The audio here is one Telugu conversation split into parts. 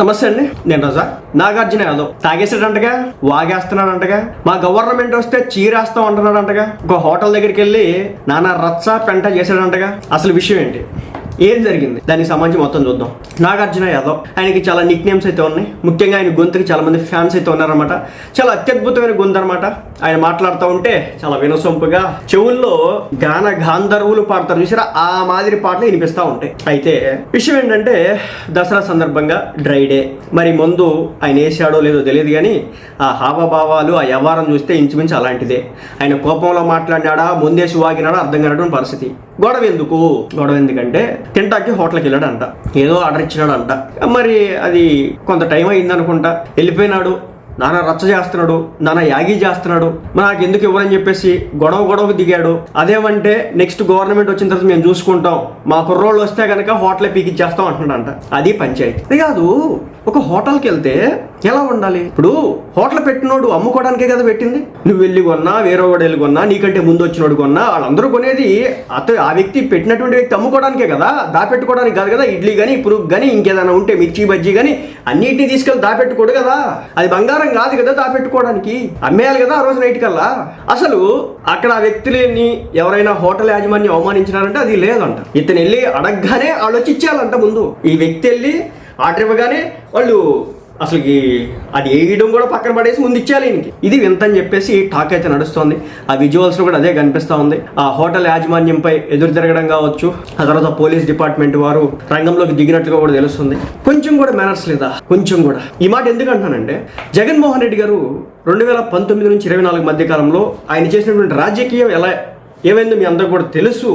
నమస్తే అండి. నేను రోజా. నాగార్జున యాదవ్. తాగేసాడంటగా వాగేస్తున్నాడంటగా మా గవర్నమెంట్ వస్తే చీరేస్తాం అంటున్నాడంటగా ఒక హోటల్ దగ్గరికి వెళ్ళి నానా రచ్చ పెంట చేశాడంటగా అసలు విషయం ఏంటి? ఏం జరిగింది? దానికి సంబంధించి మొత్తం చూద్దాం. నాగార్జున యాదవ్ ఆయనకి చాలా నిక్ నేమ్స్ అయితే ఉన్నాయి. ముఖ్యంగా ఆయన గొంతుకి చాలా మంది ఫ్యాన్స్ అయితే ఉన్నారన్నమాట. చాలా అత్యద్భుతమైన గొంతు అనమాట ఆయన మాట్లాడుతూ ఉంటే చాలా వినసొంపుగా చెవుల్లో గాన గాంధర్వులు పాడతారు చూసారా? ఆ మాదిరి పాటలు వినిపిస్తూ ఉంటాయి. అయితే విషయం ఏంటంటే దసరా సందర్భంగా డ్రై డే మరి ముందు ఆయన వేసాడో లేదో తెలియదు కానీ ఆ హావభావాలు ఆ వ్యవహారం చూస్తే ఇంచుమించు అలాంటిదే. ఆయన కోపంలో మాట్లాడినాడా ముందేసి వాగినాడా అర్థం కానటువంటి పరిస్థితి. గొడవ ఎందుకు? గొడవ ఎందుకంటే తింటాకి హోటల్కి వెళ్ళాడంట. ఏదో ఆర్డర్ ఇచ్చినాడంట. మరి అది కొంత టైం అయింది అనుకుంటా వెళ్ళిపోయినాడు. నానా రచ్చ చేస్తున్నాడు నానా యాగి చేస్తున్నాడు నాకు ఎందుకు ఇవ్వరని చెప్పేసి గొడవ గొడవకు దిగాడు. అదేమంటే నెక్స్ట్ గవర్నమెంట్ వచ్చిన తర్వాత మేము చూసుకుంటాం. మా కుర్రోళ్ళు వస్తే కనుక హోటల్ పీకిచ్చేస్తాం అంటున్నాడంట. అది పంచాయతీ. అది కాదు ఒక హోటల్కి వెళ్తే ఎలా ఉండాలి? ఇప్పుడు హోటల్ పెట్టినోడు అమ్ముకోవడానికే కదా పెట్టింది. నువ్వు వెళ్ళి కొన్నా వేరే వాడు వెళ్ళి కొన్నా నీకంటే ముందు వచ్చినోడు కొన్నా వాళ్ళందరూ కొనేది అత ఆ వ్యక్తి పెట్టినటువంటి వ్యక్తి అమ్ముకోవడానికే కదా దాపెట్టుకోవడానికి కాదు కదా ఇడ్లీ కానీ పురుగు కానీ ఇంకేదైనా ఉంటే మిర్చి బజ్జీ కానీ అన్నిటిని తీసుకెళ్ళి దాపెట్టుకోడు కదా. అది బంగారం కాదు కదా దాపెట్టుకోవడానికి? అమ్మేయాలి కదా ఆ రోజు నైట్ కల్లా? అసలు అక్కడ ఆ వ్యక్తులని ఎవరైనా హోటల్ యాజమాన్యం అవమానించినారంటే అది లేదంట. ఇతను వెళ్ళి అడగగానే వాళ్ళు వచ్చి ఇచ్చేయాలంట ముందు. ఈ వ్యక్తి వెళ్ళి ఆర్డర్ ఇవ్వగానే వాళ్ళు అసలు అది వేయడం కూడా పక్కన పడేసి ముందు ఇచ్చేయాలి ఈయనకి. ఇది వింత అని చెప్పేసి టాక్ అయితే నడుస్తోంది. ఆ విజువల్స్ కూడా అదే కనిపిస్తూ ఉంది. ఆ హోటల్ యాజమాన్యంపై ఎదురు తిరగడం కావచ్చు ఆ తర్వాత పోలీస్ డిపార్ట్మెంట్ వారు రంగంలోకి దిగినట్లుగా కూడా తెలుస్తుంది. కొంచెం కూడా మేనర్స్ లేదా? కొంచెం కూడా. ఈ మాట ఎందుకు అంటున్నానంటే జగన్మోహన్ రెడ్డి గారు రెండు వేల పంతొమ్మిది నుంచి ఇరవై నాలుగు మధ్య కాలంలో ఆయన చేసినటువంటి రాజకీయం ఎలా ఏమైందో మీ అందరూ కూడా తెలుసు.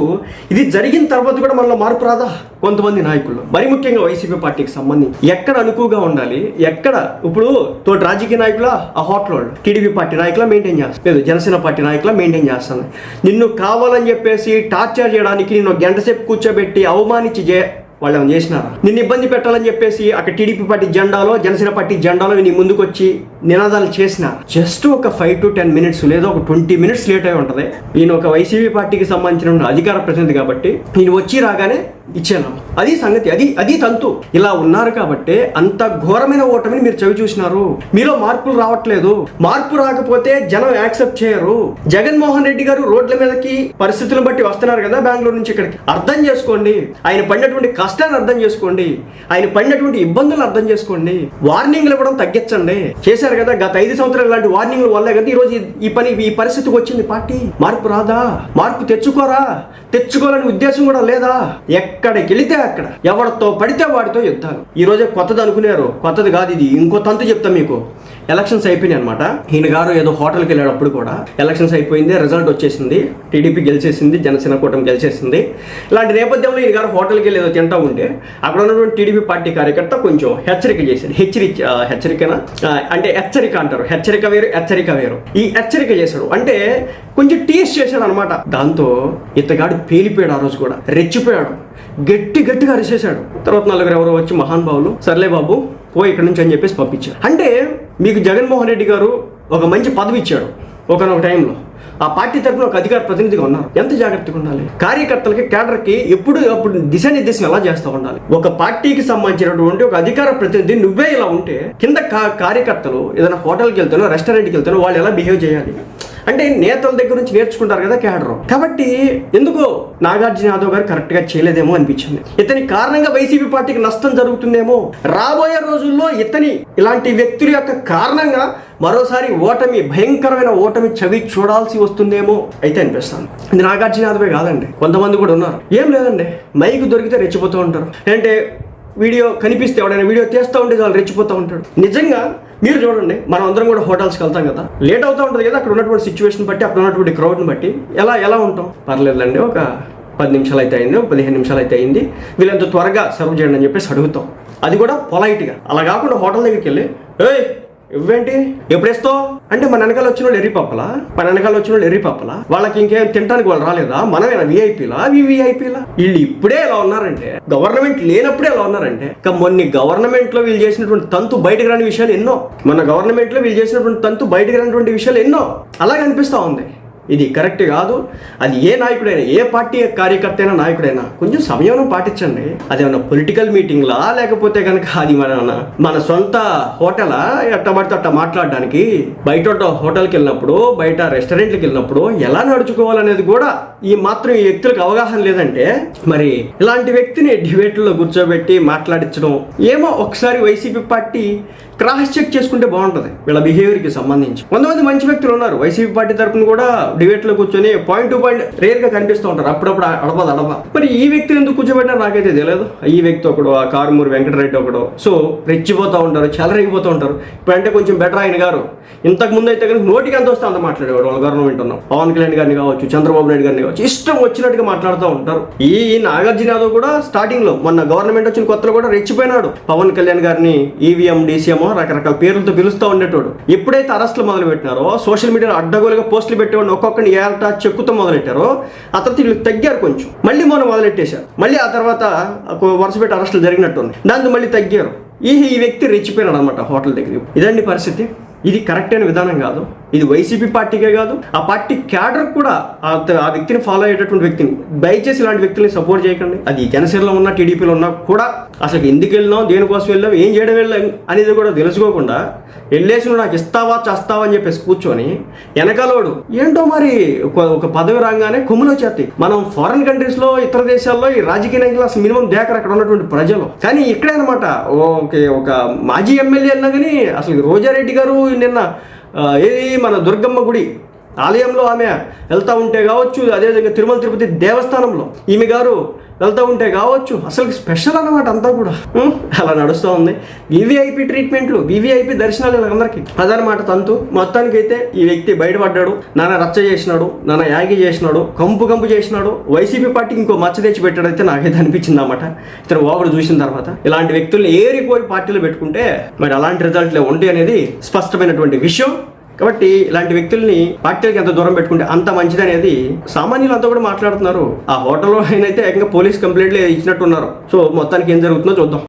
ఇది జరిగిన తర్వాత కూడా మనలో మార్పు రాదా? కొంతమంది నాయకులు. మరి ముఖ్యంగా వైసీపీ పార్టీకి సంబంధించి ఎక్కడ అనుకువగా ఉండాలి? ఎక్కడ? ఇప్పుడు తోటి రాజకీయ నాయకుల? ఆ హోటల్ వాళ్ళు టీడీపీ పార్టీ నాయకుల మెయింటైన్ చేస్తాను లేదు జనసేన పార్టీ నాయకుల మెయింటైన్ చేస్తాను. నిన్ను కావాలని చెప్పేసి టార్చర్ చేయడానికి నిన్ను గంటసేపు కూర్చోబెట్టి అవమానించి చే వాళ్ళు ఏమైనా చేసినారా? నిన్ను ఇబ్బంది పెట్టాలని చెప్పేసి అక్కడ టీడీపీ పార్టీ జెండాలో జనసేన పార్టీ జెండాలో నీ ముందుకొచ్చి నినాదాలు చేసిన జస్ట్ ఒక ఫైవ్ టు టెన్ మినిట్స్ లేదా ఒక ట్వంటీ మినిట్స్ లేట్ అయి ఉంటుంది. ఈయన ఒక వైసీపీ పార్టీకి సంబంధించిన అధికార ప్రతినిధి కాబట్టి ఈయన వచ్చి రాగానే ఇచ్చాను. అది సంగతి అది అది తంతు. ఇలా ఉన్నారు కాబట్టి అంత ఘోరమైన ఓటమిని మీరు చవి చూసినారు. మీలో మార్పులు రావట్లేదు. మార్పు రాకపోతే జనం యాక్సెప్ట్ చేయరు. జగన్మోహన్ రెడ్డి గారు రోడ్ల మీదకి పరిస్థితులను బట్టి వస్తున్నారు కదా బెంగళూరు నుంచి ఇక్కడికి. అర్థం చేసుకోండి. ఆయన పడినటువంటి కష్టాన్ని అర్థం చేసుకోండి. ఆయన పడినటువంటి ఇబ్బందులు అర్థం చేసుకోండి. వార్నింగ్లు ఇవ్వడం తగ్గించండి. చేశారు కదా గత ఐదు సంవత్సరాలు ఇలాంటి వార్నింగ్ల వల్లే కదా ఈ రోజు ఈ- ఈ పని ఈ పరిస్థితికి వచ్చింది పార్టీ. మార్పు రాదా? మార్పు తెచ్చుకోరా? తెచ్చుకోవాలని ఉద్దేశం కూడా లేదా? ఎక్కడికి వెళితే అక్కడ ఎవరితో పడితే వాడితో యుద్ధాలు. ఈ రోజే కొత్తది అనుకున్నారు కొత్తది కాదు ఇది. ఇంకో తంతు చెప్తా మీకు. ఎలక్షన్స్ అయిపోయినాయి అనమాట ఈయన గారు ఏదో హోటల్కి వెళ్ళేటప్పుడు కూడా ఎలక్షన్స్ అయిపోయింది రిజల్ట్ వచ్చేసింది టీడీపీ గెలిచేసింది జనసేన కూటమి గెలిచేసింది. ఇలాంటి నేపథ్యంలో ఈయన గారు హోటల్కి వెళ్ళి ఏదో తింటా ఉంటే అక్కడ ఉన్నటువంటి టీడీపీ పార్టీ కార్యకర్త కొంచెం హెచ్చరిక చేశాడు. హెచ్చరి హెచ్చరికన? హెచ్చరికనా అంటే హెచ్చరిక అంటారు. హెచ్చరిక వేరు హెచ్చరిక వేరు. ఈ హెచ్చరిక చేశాడు. అంటే కొంచెం టీస్ చేశాడు అనమాట దాంతో ఇతగాడు పేలిపోయాడు ఆ రోజు కూడా. రెచ్చిపోయాడు. గట్టి గట్టిగా అరిచేశాడు తర్వాత నలుగురు ఎవరో వచ్చి మహానుభావులు సర్లే బాబు పో ఇక్కడ నుంచి అని చెప్పేసి పంపించారు. అంటే మీకు జగన్మోహన్ రెడ్డి గారు ఒక మంచి పదవి ఇచ్చాడు ఒకనొక టైంలో. ఆ పార్టీ తరఫున ఒక అధికార ప్రతినిధిగా ఉన్నారు. ఎంత జాగ్రత్తగా ఉండాలి? కార్యకర్తలకి కేడర్కి ఎప్పుడు అప్పుడు దిశానిర్దేశం ఎలా చేస్తూ ఉండాలి? ఒక పార్టీకి సంబంధించినటువంటి ఒక అధికార ప్రతినిధి నువ్వే ఇలా ఉంటే కింద కార్యకర్తలు ఏదైనా హోటల్కి వెళ్తానో రెస్టారెంట్కి వెళ్తానో వాళ్ళు ఎలా బిహేవ్ చేయాలి? అంటే నేతల దగ్గర నుంచి నేర్చుకుంటారు కదా క్యాడర్. కాబట్టి ఎందుకో నాగార్జున యాదవ్ గారు కరెక్ట్గా చేయలేదేమో అనిపించింది. ఇతని కారణంగా వైసీపీ పార్టీకి నష్టం జరుగుతుందేమో రాబోయే రోజుల్లో ఇతని ఇలాంటి వ్యక్తుల యొక్క కారణంగా మరోసారి ఓటమి భయంకరమైన ఓటమి చవి చూడాల్సి వస్తుందేమో అయితే అనిపిస్తాను ఇది నాగార్జున యాదవే కాదండి. కొంతమంది కూడా ఉన్నారు. ఏం లేదండి. మైక్ దొరికితే రెచ్చిపోతూ ఉంటారు. అంటే వీడియో కనిపిస్తే ఎవడైనా వీడియో తీస్తూ ఉంటే వాళ్ళు రెచ్చిపోతూ ఉంటాడు. నిజంగా మీరు చూడండి మనం అందరం కూడా హోటల్స్కి వెళ్తాం కదా. లేట్ అవుతూ ఉంటుంది కదా అక్కడ ఉన్నటువంటి సిచ్యువేషన్ బట్టి అక్కడ ఉన్నటువంటి క్రౌడ్ని బట్టి. ఎలా ఎలా ఉంటాం? పర్లేదులేండి ఒక పది నిమిషాలు అయితే అయింది ఒక పదిహేను నిమిషాలు అయితే అయింది. వీళ్ళంత త్వరగా సర్వ్ చేయండి అని చెప్పేసి అడుగుతాం. అది కూడా పొలైట్గా అలా కాకుండా హోటల్ దగ్గరికి వెళ్ళి ఏయ్ ఇవ్వేంటి? ఎప్పుడు వేస్తావు అంటే మన వెనకాల వచ్చిన వాళ్ళు ఎర్రి పప్పలా? మన వెనకాల వచ్చిన వాళ్ళు ఎర్రి పప్పలా? వాళ్ళకి ఇంకేం తినడానికి వాళ్ళు రాలేదా? మనమేనా విఐపీలా వివిఐపీలా వీళ్ళు ఇప్పుడే ఎలా ఉన్నారంటే గవర్నమెంట్ లేనప్పుడే ఎలా ఉన్నారంటే ఇంకా మొన్ని గవర్నమెంట్లో వీళ్ళు చేసినటువంటి తంతు బయటకు రాని విషయాలు ఎన్నో. మన గవర్నమెంట్లో వీళ్ళు చేసినటువంటి తంతు బయటకు రానిటువంటి విషయాలు ఎన్నో. అలాగే అనిపిస్తా ఉంది. ఇది కరెక్ట్ కాదు. అది ఏ నాయకుడైనా ఏ పార్టీ కార్యకర్త అయినా నాయకుడైనా కొంచెం సమయం పాటించండి. అది ఏమన్నా పొలిటికల్ మీటింగ్లా లేకపోతే కనుక అది మన మన సొంత హోటలా ఎట్టబడితే అట్ట మాట్లాడడానికి బయట హోటల్కి వెళ్ళినప్పుడు బయట రెస్టారెంట్కి వెళ్ళినప్పుడు ఎలా నడుచుకోవాలనేది కూడా ఈ మాత్రం ఈ వ్యక్తులకు అవగాహన లేదంటే మరి ఇలాంటి వ్యక్తిని డిబేట్లో కూర్చోబెట్టి మాట్లాడించడం ఏమో ఒకసారి వైసీపీ పార్టీ క్రాస్ చెక్ చేసుకుంటే బాగుంటుంది. వీళ్ళ బిహేవియర్కి సంబంధించి. కొంతమంది మంచి వ్యక్తులు ఉన్నారు. వైసీపీ పార్టీ తరపున కూడా డిబేట్లో కూర్చొని పాయింట్ టు పాయింట్ రేర్గా కనిపిస్తూ ఉంటారు. అప్పుడప్పుడు అడపదు అడప మరి ఈ వ్యక్తిని ఎందుకు కూర్చోబెట్టారు నాకైతే తెలియదు. ఈ వ్యక్తి ఒకడు ఆ కారుమూరి వెంకటరెడ్డి ఒకడు. సో రెచ్చిపోతూ ఉంటారు చెలరేగిపోతూ ఉంటారు. ఇప్పుడంటే కొంచెం బెటర్ ఆయన గారు. ఇంతకు ముందు అయితే కనుక నోటికి ఎంత వస్తే అంత మాట్లాడేవాడు. వాళ్ళ గవర్నమెంట్ ఉన్నాం పవన్ కళ్యాణ్ గారిని కావచ్చు చంద్రబాబు నాయుడు గారిని కావచ్చు ఇష్టం వచ్చినట్టుగా మాట్లాడుతూ ఉంటారు. ఈ ఈ నాగార్జున యాదవ్ కూడా స్టార్టింగ్లో మొన్న గవర్నమెంట్ వచ్చిన కొత్తలో కూడా రెచ్చిపోయినాడు. పవన్ కళ్యాణ్ గారిని ఈవీఎం డీసీఎం రకరకాల పేర్లతో పిలుస్తూ ఉండేటోడు. ఎప్పుడైతే అరెస్టులు మొదలు పెట్టినారో సోషల్ మీడియాలో అడ్డగోలుగా పోస్టులు పెట్టేవాడిని ఒక్కొక్కరిని ఏట చెక్కుతో మొదలెట్టారో ఆ తర్వాత వీళ్ళు తగ్గారు కొంచెం. మళ్ళీ మొన్న మొదలెట్టేశారు. మళ్ళీ ఆ తర్వాత ఒక వరుస పెట్టి అరెస్టులు జరిగినట్టుంది దాంతో మళ్ళీ తగ్గారు. ఈ ఈ వ్యక్తి రెచ్చిపోయినాడు అనమాట హోటల్ దగ్గర ఇదండి పరిస్థితి. ఇది కరెక్ట్ అయిన విధానం కాదు. ఇది వైసీపీ పార్టీకే కాదు ఆ పార్టీ క్యాడర్ కూడా ఆ వ్యక్తిని ఫాలో అయ్యేటటువంటి వ్యక్తిని దయచేసి ఇలాంటి వ్యక్తుల్ని సపోర్ట్ చేయకండి. అది జనసేనలో ఉన్న టీడీపీలో ఉన్నా కూడా అసలు ఎందుకు వెళ్ళినాం దేనికోసం వెళ్ళాం ఏం చేయడం వెళ్ళాం అనేది కూడా తెలుసుకోకుండా వెళ్ళేసి నువ్వు నాకు ఇస్తావా చేస్తావా అని చెప్పేసి కూర్చొని వెనకలోడు ఏంటో మరి ఒక ఒక పదవి రాగానే కుమ్ములో చేతి. మనం ఫారిన్ కంట్రీస్లో ఇతర దేశాల్లో ఈ రాజకీయ నాయకులు అసలు మినిమం దేకర అక్కడ ఉన్నటువంటి ప్రజలు. కానీ ఇక్కడే అనమాట ఓకే ఒక మాజీ ఎమ్మెల్యే అన్నా కానీ అసలు రోజారెడ్డి గారు నిన్న ఏ మన దుర్గమ్మ గుడి ఆలయంలో ఆమె వెళ్తా ఉంటే కావచ్చు అదేవిధంగా తిరుమల తిరుపతి దేవస్థానంలో ఈమె గారు వెళ్తా ఉంటే కావచ్చు అసలు స్పెషల్ అన్నమాట అంతా కూడా. అలా నడుస్తూ ఉంది. వివిఐపి ట్రీట్మెంట్లు వివిఐపి దర్శనాలు వీళ్ళందరికీ. అదనమాట తంతు. మొత్తానికైతే ఈ వ్యక్తి బయటపడ్డాడు నాన్న రచ్చ చేసినాడు నాన్న యాగి చేసినాడు కంపు కంపు చేసినాడు. వైసీపీ పార్టీకి ఇంకో మచ్చ తెచ్చి పెట్టాడైతే నాకైతే అనిపించింది అనమాట ఇతను ఓగడు చూసిన తర్వాత. ఇలాంటి వ్యక్తుల్ని ఏరిపోయి పార్టీలో పెట్టుకుంటే మరి అలాంటి రిజల్ట్లే ఉంటాయి అనేది స్పష్టమైనటువంటి విషయం. కాబట్టి ఇలాంటి వ్యక్తుల్ని పార్టీలకు ఎంత దూరం పెట్టుకుంటే అంత మంచిది అనేది సామాన్యులు అంతా కూడా మాట్లాడుతున్నారు. ఆ హోటల్లో అయితే ఏకంగా పోలీస్ కంప్లైంట్లు ఇచ్చినట్టున్నారు. సో మొత్తానికి ఏం జరుగుతుందో చూద్దాం.